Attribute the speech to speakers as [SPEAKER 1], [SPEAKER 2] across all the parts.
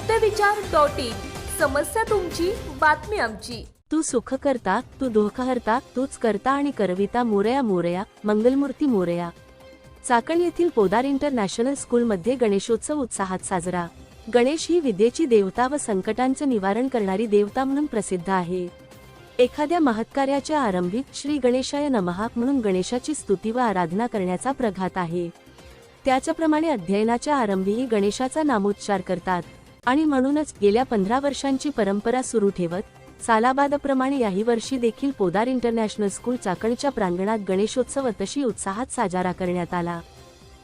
[SPEAKER 1] सत्यविचार dot. In समस्या तुमची बातमी आमची.
[SPEAKER 2] तू सुख करता तू दुःख हरता तूच करता आणि करविता मोरया मोरया मंगलमूर्ती मोरया. चाकण येथील पोदार इंटरनॅशनल स्कूलमध्ये गणेशोत्सव उत्साहात साजरा. गणेश ही विद्येची देवता व संकटांचं निवारण करणारी देवता म्हणून प्रसिद्ध आहे. एखाद्या महत्कार्याच्या आरंभी श्री गणेशाय नमहा म्हणून गणेशाची स्तुती व आराधना करण्याचा प्रघात आहे. त्याच्याप्रमाणे अध्ययनाच्या आरंभीही गणेशाचा नामोच्चार करतात. आणि म्हणूनच गेल्या पंधरा वर्षांची परंपरा सुरू ठेवत सालाबादप्रमाणे याही वर्षी देखील पोदार इंटरनॅशनल स्कूल चाकणच्या प्रांगणात गणेशोत्सव अतिशय उत्साहात साजरा करण्यात आला.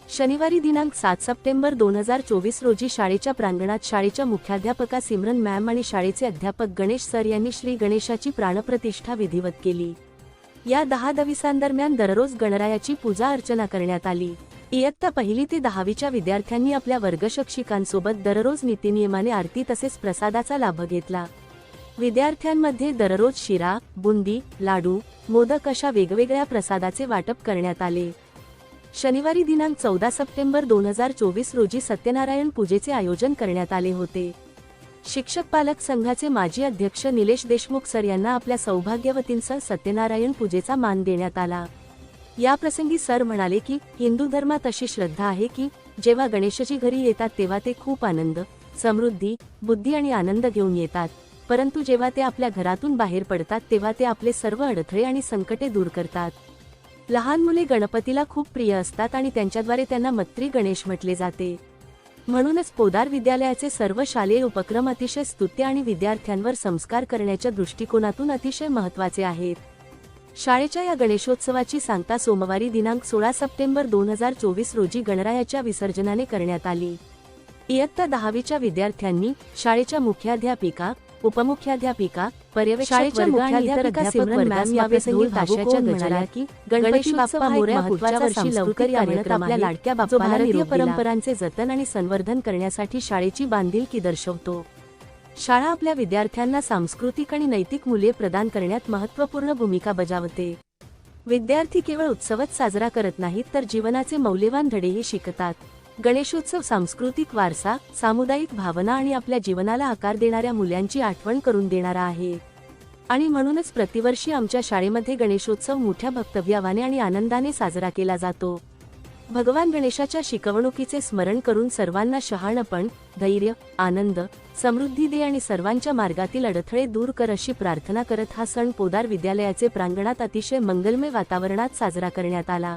[SPEAKER 2] शनिवारी दिनांक सात सप्टेंबर दोन हजार चोवीस रोजी शाळेच्या प्रांगणात शाळेच्या मुख्याध्यापका सिमरन मॅम आणि शाळेचे अध्यापक गणेश सर यांनी श्री गणेशाची प्राणप्रतिष्ठा विधिवत केली. या दहा दिवसांदरम्यान दररोज गणरायाची पूजा अर्चना करण्यात आली. इयत्ता पहिली ते दहावीच्या विद्यार्थ्यांनी आपल्या वर्गशिक्षिकांसोबत दररोज नीतिनियमाने आरती तसेच प्रसादाचा लाभ घेतला. विद्यार्थ्यांमध्ये दररोज शिरा बुंदी लाडू मोदक अशा वेगवेगळ्या प्रसादाचे वाटप करण्यात आले. शनिवारी दिनांक चौदा सप्टेंबर दोन हजार चोवीस रोजी सत्यनारायण पूजेचे आयोजन करण्यात आले होते. शिक्षक पालक संघाचे माजी अध्यक्ष निलेश देशमुख सर यांना आपल्या सौभाग्यवतींसह सत्यनारायण पूजेचा मान देण्यात आला. याप्रसंगी सर म्हणाले की हिंदू धर्मात अशी श्रद्धा आहे की जेव्हा गणेशाची घरी येतात तेव्हा ते खूप आनंद समृद्धी बुद्धी आणि आनंद घेऊन येतात. परंतु जेव्हा ते आपल्या घरातून बाहेर पडतात तेव्हा ते आपले सर्व अडथळे आणि संकटे दूर करतात. लहान मुले गणपतीला खूप प्रिय असतात आणि त्यांच्याद्वारे त्यांना मत्री गणेश म्हटले जाते. म्हणूनच पोदार विद्यालयाचे सर्व शालेय उपक्रम अतिशय स्तुत्य आणि विद्यार्थ्यांवर संस्कार करण्याच्या दृष्टिकोनातून अतिशय महत्त्वाचे आहेत. शाळेच्या या गणेशोत्सवाची सांगता सोमवारी दिनांक सोळा सप्टेंबर दोन हजार चोवीस रोजी गणरायाच्या विसर्जनाने करण्यात आली. इयत्ता दहावीच्या विद्यार्थ्यांनी शाळेच्या मुख्याध्यापिका उपमुख्याध्यापिका पर्यवेक्षक
[SPEAKER 3] बाप्पा
[SPEAKER 2] लाडक्या
[SPEAKER 3] भारतीय. परंपरांचे
[SPEAKER 2] जतन आणि संवर्धन करण्यासाठी शाळेची बांधिलकी दर्शवतो. शाळा आपल्या विद्यार्थ्यांना सांस्कृतिक आणि नैतिक मूल्ये प्रदान करण्यात महत्त्वपूर्ण भूमिका बजावते. विद्यार्थी केवळ उत्सवच साजरा करत नाहीत तर जीवनाचे मौल्यवान धडेही शिकतात. गणेशोत्सव सांस्कृतिक वारसा सामुदायिक भावना आणि आपल्या जीवनाला आकार देणाऱ्या मूल्यांची आठवण करून देणारा आहे. आणि म्हणूनच प्रतिवर्षी आमच्या शाळेमध्ये गणेशोत्सव मोठ्या भक्तव्यावाने आणि आनंदाने साजरा केला जातो. भगवान गणेशाच्या शिकवणुकीचे स्मरण करून सर्वांना शहाणपण धैर्य आनंद समृद्धी दे आणि सर्वांच्या मार्गातील अडथळे दूर कर अशी प्रार्थना करत हा सण पोदार विद्यालयाचे प्रांगणात अतिशय मंगलमय वातावरणात साजरा करण्यात आला.